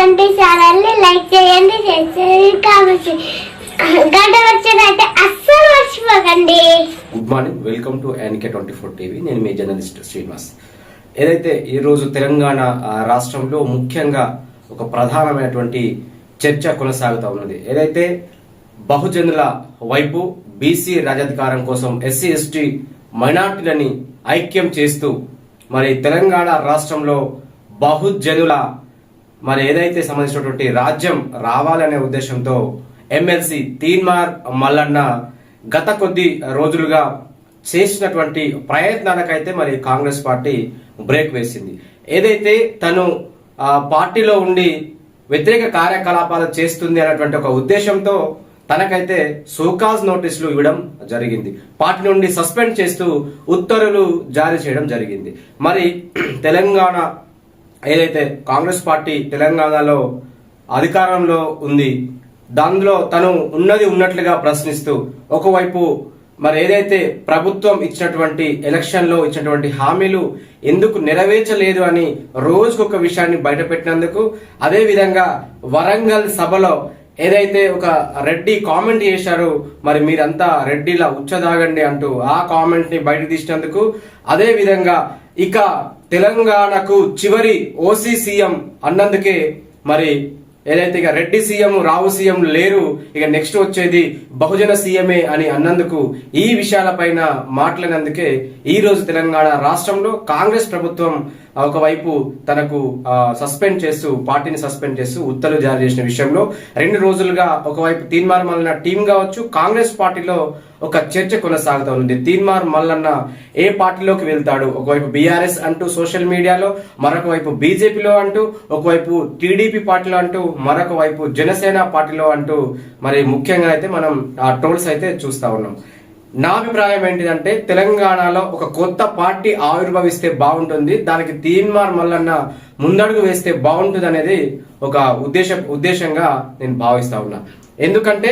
ఎన్కేటువంటి ఛానల్ని లైక్ చేయండి షేర్ చేయండి కావచ్చు గంట వచ్చినట్టే అస్సలు మర్చిపోకండి. Good morning welcome to NK twenty four TV నేను మీ జర్నలిస్ట్ శ్రీనివాస్. ఏదైతే ఈరోజు తెలంగాణ రాష్ట్రంలో ముఖ్యంగా ఒక ప్రధానమైనటువంటి చర్చ కొనసాగుతూ ఉన్నది ఏదైతే బహుజనుల వైపు బీసీ రాజాధికారం కోసం ఎస్సీ ఎస్టీ మైనార్టీలని ఐక్యం చేస్తూ మరి తెలంగాణ రాష్ట్రంలో బహుజనుల మరి ఏదైతే సంబంధించినటువంటి రాజ్యం రావాలనే ఉద్దేశంతో ఎమ్మెల్సీ తీన్మార్ మల్లన్న గత కొద్ది రోజులుగా చేసినటువంటి ప్రయత్నాలకైతే మరి కాంగ్రెస్ పార్టీ బ్రేక్ వేసింది. ఏదైతే తను పార్టీలో ఉండి వ్యతిరేక కార్యకలాపాలు చేస్తుంది అనేటువంటి ఒక ఉద్దేశంతో తనకైతే సోకాజ్ నోటీసులు ఇవ్వడం జరిగింది. పార్టీ నుండి సస్పెండ్ చేస్తూ ఉత్తర్వులు జారీ చేయడం జరిగింది. మరి తెలంగాణ ఏదైతే కాంగ్రెస్ పార్టీ తెలంగాణలో అధికారంలో ఉంది దానిలో తను ఉన్నది ఉన్నట్లుగా ప్రశ్నిస్తూ ఒకవైపు మరి ఏదైతే ప్రభుత్వం ఇచ్చినటువంటి ఎలక్షన్లో ఇచ్చినటువంటి హామీలు ఎందుకు నెరవేర్చలేదు అని రోజుకొక విషయాన్ని బయటపెట్టినందుకు అదే విధంగా వరంగల్ సభలో ఏదైతే ఒక రెడ్డి కామెంట్ చేశారో మరి మీరంతా రెడ్డిలా ఉచ్చదాగండి అంటూ ఆ కామెంట్ని బయట తీసినందుకు అదే విధంగా ఇక తెలంగాణకు చివరి ఓసీ సీఎం అన్నందుకే మరి ఏదైతే ఇక రెడ్డి సీఎం రావు సీఎం లేరు ఇక నెక్స్ట్ వచ్చేది బహుజన సీఎంఏ అని అన్నందుకు ఈ విషయాలపైన మాట్లాడినందుకే ఈ రోజు తెలంగాణ రాష్ట్రంలో కాంగ్రెస్ ప్రభుత్వం ఒకవైపు తనకు సస్పెండ్ చేస్తూ పార్టీని సస్పెండ్ చేస్తూ ఉత్తర్వులు జారీ చేసిన విషయంలో రెండు రోజులుగా ఒకవైపు తీన్మార్ మల్లన్న టీం కావచ్చు కాంగ్రెస్ పార్టీలో ఒక చర్చ కొనసాగుతూ ఉంది. తీన్మార్ మల్లన్న ఏ పార్టీలోకి వెళ్తాడు? ఒకవైపు బీఆర్ఎస్ అంటూ సోషల్ మీడియాలో మరొక వైపు బీజేపీలో అంటూ ఒకవైపు టీడీపీ పార్టీలో అంటూ మరొక వైపు జనసేన పార్టీలో అంటూ మరి ముఖ్యంగా అయితే మనం ఆ ట్రోల్స్ అయితే చూస్తా ఉన్నాం. నా అభిప్రాయం ఏంటిదంటే తెలంగాణలో ఒక కొత్త పార్టీ ఆవిర్భవిస్తే బాగుంటుంది దానికి తీన్మార్ మల్లన్న ముందడుగు వేస్తే బాగుంటుంది అనేది ఒక ఉద్దేశ ఉద్దేశంగా నేను భావిస్తా ఉన్నా. ఎందుకంటే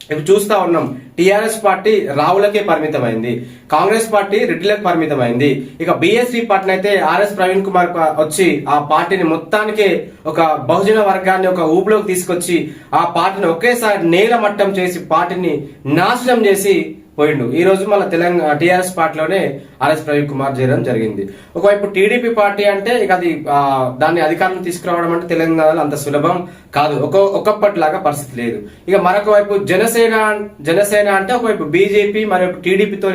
ఇప్పుడు చూస్తా ఉన్నాం టిఆర్ఎస్ పార్టీ రావులకే పరిమితమైంది కాంగ్రెస్ పార్టీ రెడ్డిలకు పరిమితమైంది. ఇక బిఎస్పీ పార్టీ అయితే ఆర్ఎస్ ప్రవీణ్ కుమార్ వచ్చి ఆ పార్టీని మొత్తానికే ఒక బహుజన వర్గాన్ని ఒక ఊపులోకి తీసుకొచ్చి ఆ పార్టీని ఒకేసారి నేల మట్టం చేసి పార్టీని నాశనం చేసి పోయిండు. ఈ రోజు మన తెలంగాణ టీఆర్ఎస్ పార్టీలోనే ఆర్ఎస్ ప్రవీణ్ కుమార్ చేయడం జరిగింది. ఒకవైపు టీడీపీ పార్టీ అంటే ఇక అది దాన్ని అధికారం తీసుకురావడం అంటే తెలంగాణలో అంత సులభం కాదు. ఒక ఒకప్పటిలాగా పరిస్థితి లేదు. ఇక మరొక వైపు జనసేన జనసేన అంటే ఒకవైపు బీజేపీ మరొక టీడీపీతో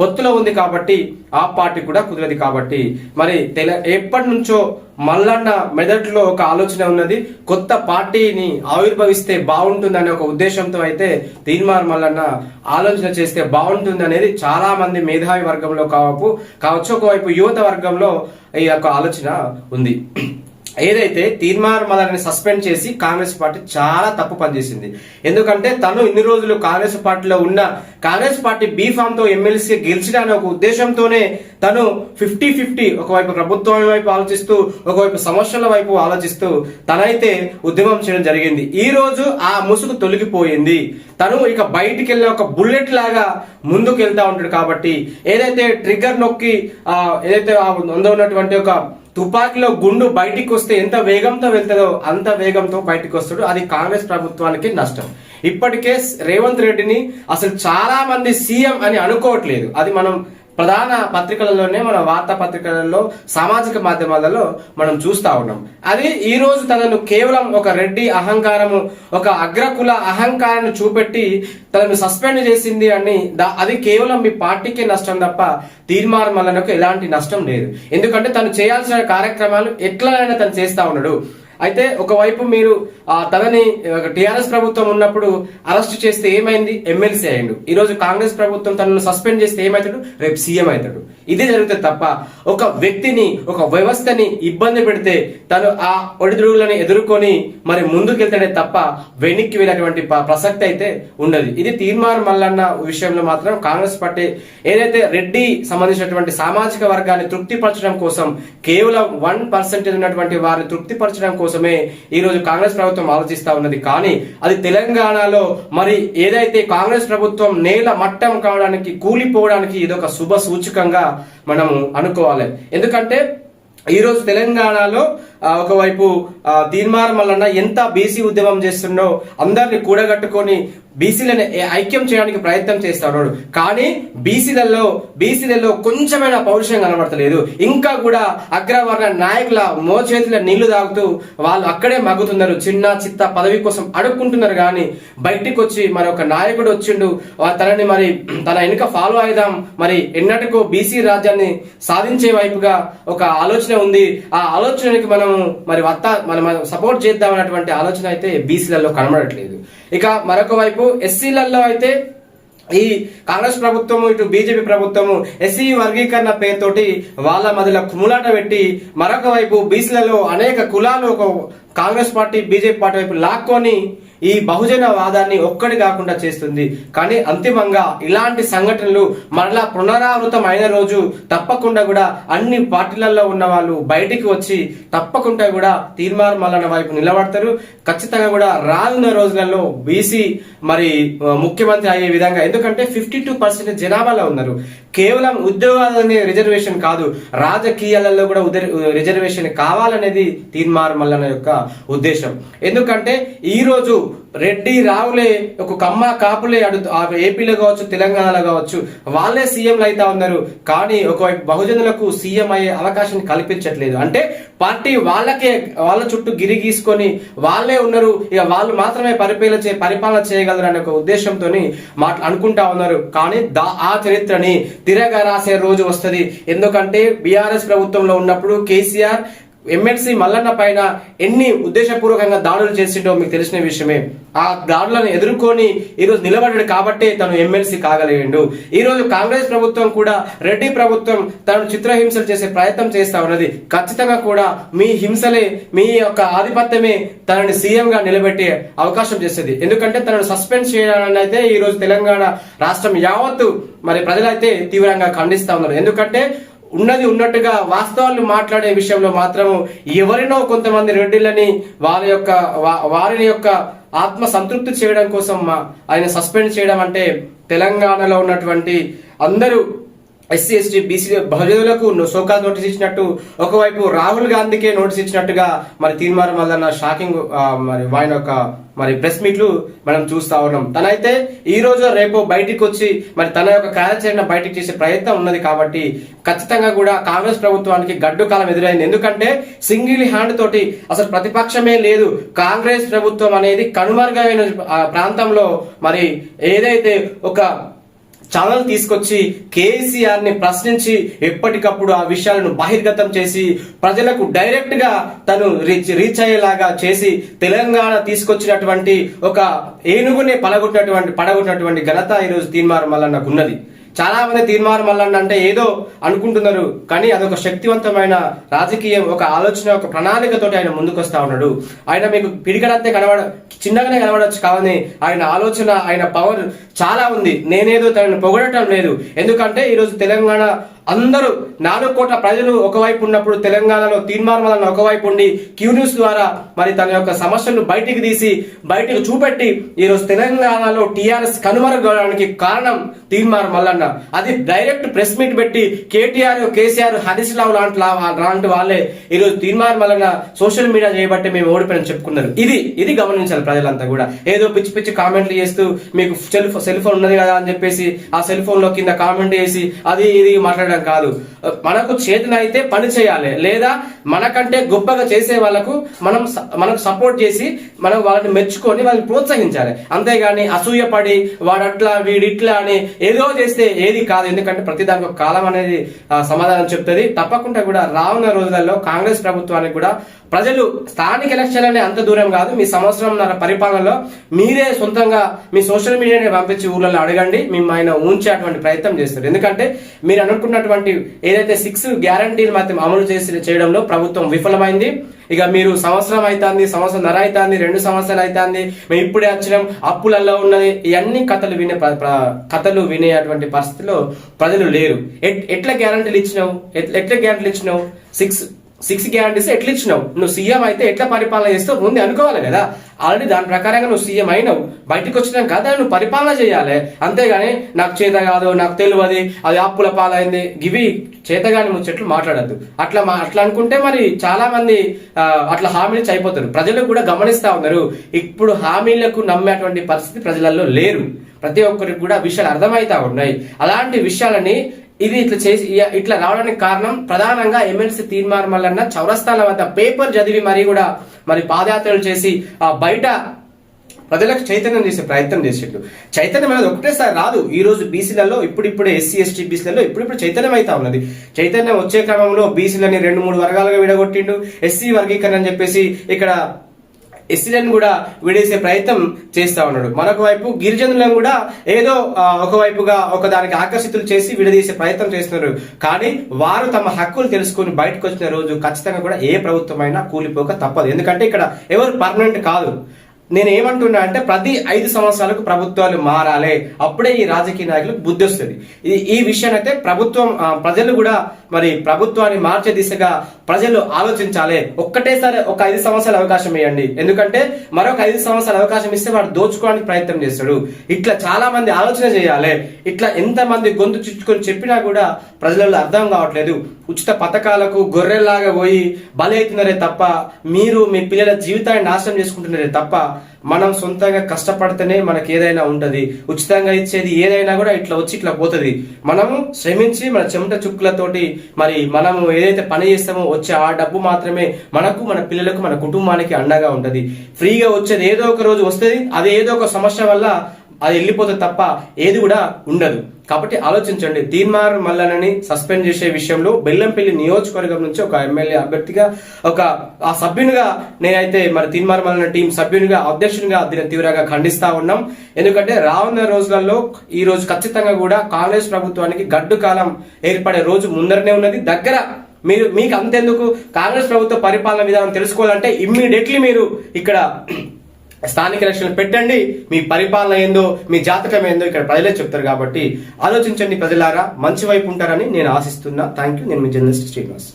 పొత్తులో ఉంది కాబట్టి ఆ పార్టీ కూడా కుదరదు కాబట్టి. మరి తెల ఎప్పటి నుంచో మల్లన్న మెదడులో ఒక ఆలోచన ఉన్నది. కొత్త పార్టీని ఆవిర్భవిస్తే బాగుంటుందనే ఒక ఉద్దేశంతో అయితే తీన్మార్ మల్లన్న ఆలోచన చేస్తే బాగుంటుంది అనేది చాలా మంది మేధావి వర్గంలో కావచ్చు కావచ్చు ఒకవైపు యువత వర్గంలో ఈ యొక్క ఆలోచన ఉంది. ఏదైతే తీర్మార్ మదర్ని సస్పెండ్ చేసి కాంగ్రెస్ పార్టీ చాలా తప్పు పనిచేసింది ఎందుకంటే తను ఇన్ని రోజులు కాంగ్రెస్ పార్టీలో ఉన్న కాంగ్రెస్ పార్టీ బీఫామ్తో ఎమ్మెల్సీ గెలిచిన ఒక ఉద్దేశంతోనే తను ఫిఫ్టీ ఫిఫ్టీ ఒకవైపు ప్రభుత్వం వైపు ఆలోచిస్తూ ఒకవైపు సమస్యల వైపు ఆలోచిస్తూ తనైతే ఉద్యమం చేయడం జరిగింది. ఈ రోజు ఆ ముసుగు తొలగిపోయింది. తను ఇక బయటికి వెళ్ళిన ఒక బుల్లెట్ లాగా ముందుకు వెళ్తా ఉంటాడు కాబట్టి ఏదైతే ట్రిగ్గర్ నొక్కి ఏదైతే అందులో ఉన్నటువంటి ఒక తుపాకీలో గుండు బయటికి వస్తే ఎంత వేగంతో వెళ్తుందో అంత వేగంతో బయటికి వస్తాడు అది కాంగ్రెస్ ప్రభుత్వానికి నష్టం. ఇప్పటికే రేవంత్ రెడ్డిని అసలు చాలా మంది సీఎం అని అనుకోవట్లేదు. అది మనం ప్రధాన పత్రికలలోనే మన వార్తా పత్రికలలో సామాజిక మాధ్యమాలలో మనం చూస్తా ఉన్నాం. అది ఈ రోజు తనను కేవలం ఒక రెడ్డి అహంకారము ఒక అగ్రకుల అహంకారాన్ని చూపెట్టి తనను సస్పెండ్ చేసింది అని అది కేవలం మీ పార్టీకే నష్టం తప్ప తీర్మానం వలనకు ఎలాంటి నష్టం లేదు. ఎందుకంటే తను చేయాల్సిన కార్యక్రమాలు ఎట్లనైనా తను చేస్తా ఉన్నాడు. అయితే ఒకవైపు మీరు ఆ తనని టిఆర్ఎస్ ప్రభుత్వం ఉన్నప్పుడు అరెస్ట్ చేస్తే ఏమైంది? ఎమ్మెల్సీ అయ్యిండు. ఈ రోజు కాంగ్రెస్ ప్రభుత్వం తనను సస్పెండ్ చేస్తే ఏమవుతాడు? రేపు సీఎం అవుతాడు. ఇదే జరుగుతుంది తప్ప ఒక వ్యక్తిని ఒక వ్యవస్థని ఇబ్బంది పెడితే తను ఆ ఒడిదుడుగులను ఎదుర్కొని మరి ముందుకెళ్తాడే తప్ప వెనక్కి వెళ్ళేటువంటి ప్రసక్తి అయితే ఉండదు. ఇది తీర్మానం మల్లన్న విషయంలో మాత్రం కాంగ్రెస్ పార్టీ ఏదైతే రెడ్డి సంబంధించినటువంటి సామాజిక వర్గాన్ని తృప్తిపరచడం కోసం కేవలం వన్ పర్సెంటేజ్ ఉన్నటువంటి వారిని తృప్తిపరచడం కోసమే ఈ రోజు కాంగ్రెస్ ప్రభుత్వం ఆలోచిస్తా ఉన్నది. కానీ అది తెలంగాణలో మరి ఏదైతే కాంగ్రెస్ ప్రభుత్వం నేల మట్టం కావడానికి కూలిపోవడానికి ఇదొక శుభ సూచకంగా మనము అనుకోవాలి. ఎందుకంటే ఈ రోజు తెలంగాణలో ఒకవైపు దీన్మార్ మల్లన్న ఎంత బీసీ ఉద్యమం చేస్తుండో అందరిని కూడగట్టుకొని బీసీలను ఐక్యం చేయడానికి ప్రయత్నం చేస్తాడు. కానీ బీసీలలో బీసీలలో కొంచెమైన పౌరుషం కనబడతలేదు. ఇంకా కూడా అగ్రవర్ణ నాయకుల మోచేతుల నీళ్ళు తాగుతూ వాళ్ళు అక్కడే మగ్గుతున్నారు. చిన్న చిత్త పదవి కోసం అడుక్కుంటున్నారు కానీ బయటికి వచ్చి మరి ఒక నాయకుడు వచ్చిండు. తనని మరి తన వెనుక ఫాలో అయిదాం. మరి ఎన్నటికో బీసీ రాజ్యాన్ని సాధించే వైపుగా ఒక ఆలోచన ఉంది. ఆ ఆలోచనకి మనం మనము మరి వత్త మనం సపోర్ట్ చేద్దాం అన్నటువంటి ఆలోచన అయితే బీసీలలో కనబడట్లేదు. ఇక మరొక వైపు ఎస్సీలలో అయితే ఈ కాంగ్రెస్ ప్రభుత్వము ఇటు బీజేపీ ప్రభుత్వము ఎస్సీ వర్గీకరణ పేరుతోటి వాళ్ళ మధ్యలో కుములాట పెట్టి మరొక వైపు బీసీలలో అనేక కులాలు ఒక కాంగ్రెస్ పార్టీ బీజేపీ పార్టీ వైపు లాక్కొని ఈ బహుజన వాదాన్ని ఒక్కటి కాకుండా చేస్తుంది. కానీ అంతిమంగా ఇలాంటి సంఘటనలు మరలా పునరావృతం అయిన రోజు తప్పకుండా కూడా అన్ని పార్టీలలో ఉన్న వాళ్ళు బయటికి వచ్చి తప్పకుండా కూడా తీర్మార్ మల్లన్న వైపు నిలబడతారు. ఖచ్చితంగా కూడా రానున్న రోజులలో బీసీ మరి ముఖ్యమంత్రి అయ్యే విధంగా ఎందుకంటే ఫిఫ్టీ టూ పర్సెంట్ జనాభాలో ఉన్నారు. కేవలం ఉద్యోగాలనే రిజర్వేషన్ కాదు రాజకీయాలలో కూడా ఉదర్- రిజర్వేషన్ కావాలనేది తీర్మార్ మల్లన్న యొక్క ఉద్దేశం. ఎందుకంటే ఈ రోజు రెడ్డి రావులే ఒక కమ్మ కాపులే అడు ఏపీలో కావచ్చు తెలంగాణలో కావచ్చు వాళ్ళే సీఎంలు అయితే ఉన్నారు. కానీ ఒకవైపు బహుజనులకు సీఎం అయ్యే అవకాశం కల్పించట్లేదు. అంటే పార్టీ వాళ్ళకే వాళ్ళ చుట్టూ గిరి గీసుకొని వాళ్ళే ఉన్నారు. ఇక వాళ్ళు మాత్రమే పరిపాలన చే పరిపాలన చేయగలరు అనే ఒక ఉద్దేశంతో మాట్లా అనుకుంటా ఉన్నారు. కానీ దా ఆ చరిత్రని తిరగ రాసే రోజు వస్తుంది. ఎందుకంటే బీఆర్ఎస్ ప్రభుత్వంలో ఉన్నప్పుడు కేసీఆర్ ఎమ్మెల్సీ మల్లన్న పైన ఎన్ని ఉద్దేశపూర్వకంగా దాడులు చేసిండో మీకు తెలిసిన విషయమే. ఆ దాడులను ఎదుర్కొని ఈరోజు నిలబడ్డాడు కాబట్టే తను ఎమ్మెల్సీ కాగలిగిండు. ఈరోజు కాంగ్రెస్ ప్రభుత్వం కూడా రెడ్డి ప్రభుత్వం తను చిత్రహింసలు చేసే ప్రయత్నం చేస్తా ఉన్నది. ఖచ్చితంగా కూడా మీ హింసలే మీ యొక్క ఆధిపత్యమే తనని సీఎంగా నిలబెట్టే అవకాశం చేస్తుంది ఎందుకంటే తనను సస్పెండ్ చేయాలని అయితే తెలంగాణ రాష్ట్రం యావత్తు మరి ప్రజలైతే తీవ్రంగా ఖండిస్తా ఉన్నారు. ఎందుకంటే ఉన్నది ఉన్నట్టుగా వాస్తవాలు మాట్లాడే విషయంలో మాత్రము ఎవరినో కొంతమంది రెడ్డిలని వారి యొక్క వారిని యొక్క ఆత్మ సంతృప్తి చేయడం కోసం మా- ఆయన సస్పెండ్ చేయడం అంటే తెలంగాణలో ఉన్నటువంటి అందరూ ఎస్సీ ఎస్టీ బీసీ బహుజనులకు సోకాల్ నోటీస్ ఇచ్చినట్టు ఒకవైపు రాహుల్ గాంధీకే నోటీస్ ఇచ్చినట్టుగా మరి తీర్మానం వల్ల షాకింగ్ మరి ఆయన యొక్క మరి ప్రెస్ మీట్లు మనం చూస్తా ఉన్నాం. తనైతే ఈ రోజు రేపు బయటికి వచ్చి మరి తన యొక్క కార్యాచరణ బయటికి చేసే ప్రయత్నం ఉన్నది కాబట్టి ఖచ్చితంగా కూడా కాంగ్రెస్ ప్రభుత్వానికి గడ్డు కాలం ఎదురైంది. ఎందుకంటే సింగిల్ హ్యాండ్ తోటి అసలు ప్రతిపక్షమే లేదు. కాంగ్రెస్ ప్రభుత్వం అనేది కనుమరుగైన ప్రాంతంలో మరి ఏదైతే ఒక ఛానల్ తీసుకొచ్చి కేసీఆర్ని ప్రశ్నించి ఎప్పటికప్పుడు ఆ విషయాలను బహిర్గతం చేసి ప్రజలకు డైరెక్ట్గా తను రీచ్ రీచ్ అయ్యేలాగా చేసి తెలంగాణ తీసుకొచ్చినటువంటి ఒక ఏనుగుని పలగొట్టినటువంటి పడగొట్టినటువంటి ఘనత ఈరోజు తీన్మార్ వల్ల ఉన్నది చాలా మంది తీర్మానం మల్లన్న అంటే ఏదో అనుకుంటున్నారు కానీ అదొక శక్తివంతమైన రాజకీయం ఒక ఆలోచన ఒక ప్రణాళికతోటి ఆయన ముందుకొస్తా ఉన్నాడు. ఆయన మీకు పిడికడంతే కనబడ చిన్నగానే కనబడచ్చు కావని ఆయన ఆలోచన ఆయన పవర్ చాలా ఉంది. నేనేదో తనని పొగడటం లేదు. ఎందుకంటే ఈరోజు తెలంగాణ అందరూ నాలుగు కోట్ల ప్రజలు ఒకవైపు ఉన్నప్పుడు తెలంగాణలో తీర్మానం వలన ఒకవైపు ఉండి క్యూ న్యూస్ ద్వారా మరి తన యొక్క సమస్యలను బయటికి తీసి బయటకు చూపెట్టి ఈరోజు తెలంగాణలో టీఆర్ఎస్ కనుమరుగడానికి కారణం తీర్మానం మల్లన్న అది డైరెక్ట్ ప్రెస్ మీట్ పెట్టి కేటీఆర్ కేసీఆర్ హరీష్ రావు లాంటి లాంటి వాళ్ళే ఈరోజు తీర్మానం మల్లన్న సోషల్ మీడియా చేయబట్టి మేము ఓడిపోయిన చెప్పుకున్నారు. ఇది ఇది గమనించాలి ప్రజలంతా కూడా. ఏదో పిచ్చి పిచ్చి కామెంట్లు చేస్తూ మీకు సెల్ సెల్ ఫోన్ ఉన్నది కదా అని చెప్పేసి ఆ సెల్ ఫోన్లో కింద కామెంట్ చేసి అది ఇది మాట్లాడడం కాదు. మనకు చేతనైతే పని చేయాలి. లేదా మనకంటే గొప్పగా చేసే వాళ్ళకు మనం మనకు సపోర్ట్ చేసి మనం వాళ్ళని మెచ్చుకొని వాళ్ళని ప్రోత్సహించాలి. అంతేగాని అసూయపడి వాడు అట్లా వీడిట్లా అని ఏదో చేస్తే ఏది కాదు. ఎందుకంటే ప్రతి దానికి ఒక కాలం అనేది సమాధానం చెప్తుంది. తప్పకుండా కూడా రానున్న రోజులలో కాంగ్రెస్ ప్రభుత్వానికి కూడా ప్రజలు స్థానిక ఎలక్షన్ అనే అంత దూరం కాదు. మీ సంవత్సరం పరిపాలనలో మీరే సొంతంగా మీ సోషల్ మీడియాని పంపించి ఊళ్ళలో అడగండి. మేము ఆయన ఉంచేటువంటి ప్రయత్నం చేస్తారు. ఎందుకంటే మీరు అనుకున్నటువంటి ఏదైతే సిక్స్ గ్యారంటీలు మాత్రం అమలు చేసి చేయడంలో ప్రభుత్వం విఫలమైంది. ఇక మీరు సంవత్సరం అవుతుంది సంవత్సరం నర అవుతుంది రెండు సంవత్సరాలు అవుతుంది మేము ఇప్పుడే వచ్చినాం అప్పులలో ఉన్నది ఇవన్నీ కథలు వినే కథలు వినేటువంటి పరిస్థితిలో ప్రజలు లేరు. ఎట్లా గ్యారంటీలు ఇచ్చినావు? ఎట్లా గ్యారంటీలు ఇచ్చినావు? సిక్స్ సిక్స్ గ్యారంటీస్ ఎట్లా ఇచ్చినావు? నువ్వు సీఎం అయితే ఎట్లా పరిపాలన చేస్తావు? ముందు అనుకోవాలి కదా? ఆల్రెడీ దాని ప్రకారంగా నువ్వు సీఎం అయినావు. బయటకు వచ్చినాక కదా నువ్వు పరిపాలన చేయాలి. అంతేగాని నాకు చేత కాదు నాకు తెలియదు అది అప్పుల పాలైంది. గివి చేతగాని ముచ్చట్లు మాట్లాడద్దు. అట్లా మా అట్లా అనుకుంటే మరి చాలా మంది అట్లా హామీలు ఇచ్చి అయిపోతారు. ప్రజలు కూడా గమనిస్తా ఉన్నారు. ఇప్పుడు హామీలకు నమ్మేటువంటి పరిస్థితి ప్రజలలో లేరు. ప్రతి ఒక్కరికి కూడా విషయాలు అర్థమవుతా ఉన్నాయి. అలాంటి విషయాలని ఇది ఇట్లా చేసి ఇట్లా రావడానికి కారణం ప్రధానంగా ఎమ్మెల్సీ తీర్మానం వలన చౌరస్తాల వద్ద పేపర్ చదివి మరి కూడా మరి పాదయాత్రలు చేసి ఆ బయట ప్రజలకు చైతన్యం చేసే ప్రయత్నం చేసేట్లు చైతన్యం అనేది ఒకటేసారి రాదు. ఈ రోజు బీసీలలో ఇప్పుడిప్పుడే ఎస్సీ ఎస్టీ బీసీలలో ఇప్పుడిప్పుడు చైతన్యం అయితే ఉన్నది. చైతన్యం వచ్చే క్రమంలో బీసీలని రెండు మూడు వర్గాలుగా విడగొట్టిండు. ఎస్సీ వర్గీకరణ అని చెప్పేసి ఇక్కడ ఎస్సీలను కూడా విడేసే ప్రయత్నం చేస్తా ఉన్నాడు. మరొక వైపు గిరిజనులను కూడా ఏదో ఒకవైపుగా ఒక దానికి ఆకర్షితులు చేసి విడదీసే ప్రయత్నం చేస్తున్నారు. కానీ వారు తమ హక్కులు తెలుసుకొని బయటకు వచ్చిన రోజు ఖచ్చితంగా కూడా ఏ ప్రభుత్వమైనా కూలిపోక తప్పదు. ఎందుకంటే ఇక్కడ ఎవరు పర్మనెంట్ కాదు. నేను ఏమంటున్నా అంటే ప్రతి ఐదు సంవత్సరాలకు ప్రభుత్వాలు మారాలి. అప్పుడే ఈ రాజకీయ నాయకులకు బుద్ధి వస్తుంది. ఈ విషయాన్ని అయితే ప్రభుత్వం ప్రజలు కూడా మరి ప్రభుత్వాన్ని మార్చే దిశగా ప్రజలు ఆలోచించాలి. ఒక్కటేసారి ఒక ఐదు సంవత్సరాల అవకాశం ఇవ్వండి. ఎందుకంటే మరొక ఐదు సంవత్సరాల అవకాశం ఇస్తే వాడు దోచుకోవడానికి ప్రయత్నం చేస్తాడు. ఇట్లా చాలా మంది ఆలోచన చేయాలి. ఇట్లా ఎంతమంది గొంతు చుట్టుకొని చెప్పినా కూడా ప్రజలలో అర్థం కావట్లేదు. ఉచిత పథకాలకు గొర్రెల్లాగా పోయి బలైతున్నారే తప్ప మీరు మీ పిల్లల జీవితాన్ని నాశనం చేసుకుంటున్నారే తప్ప మనం సొంతంగా కష్టపడితేనే మనకి ఏదైనా ఉంటుంది. ఉచితంగా ఇచ్చేది ఏదైనా కూడా ఇట్లా వచ్చి ఇట్లా పోతుంది. మనము శ్రమించి మన చెమట చుక్కులతోటి మరి మనము ఏదైతే పని చేస్తామో వచ్చే ఆ డబ్బు మాత్రమే మనకు మన పిల్లలకు మన కుటుంబానికి అండగా ఉంటుంది. ఫ్రీగా వచ్చేది ఏదో ఒక రోజు వస్తుంది. అది ఏదో ఒక సమస్య వల్ల అది వెళ్ళిపోతే తప్ప ఏది కూడా ఉండదు. కాబట్టి ఆలోచించండి. తీర్మార్ మల్లనని సస్పెండ్ చేసే విషయంలో బెల్లంపల్లి నియోజకవర్గం నుంచి ఒక ఎమ్మెల్యే అభ్యర్థిగా ఒక ఆ సభ్యునిగా నేనైతే మరి తీర్మార్ మల్లన టీం సభ్యునిగా అధ్యక్షునిగా దీన్ని తీవ్రంగా ఖండిస్తా ఉన్నాం. ఎందుకంటే రానున్న రోజులలో ఈ రోజు ఖచ్చితంగా కూడా కాంగ్రెస్ ప్రభుత్వానికి గడ్డు కాలం ఏర్పడే రోజు ముందరనే ఉన్నది. దగ్గర మీరు మీకు అంతెందుకు? కాంగ్రెస్ ప్రభుత్వ పరిపాలన విధానం తెలుసుకోవాలంటే ఇమ్మీడియట్లీ మీరు ఇక్కడ స్థానిక ఎలక్షన్లు పెట్టండి మీ పరిపాలన ఏందో మీ జాతకం ఏందో ఇక్కడ ప్రజలే చెప్తారు కాబట్టి ఆలోచించండి ప్రజలారా మంచి వైపు ఉంటారని నేను ఆశిస్తున్నా. థ్యాంక్ యూ నేను మీ జర్నలిస్ట్ శ్రీనివాస్.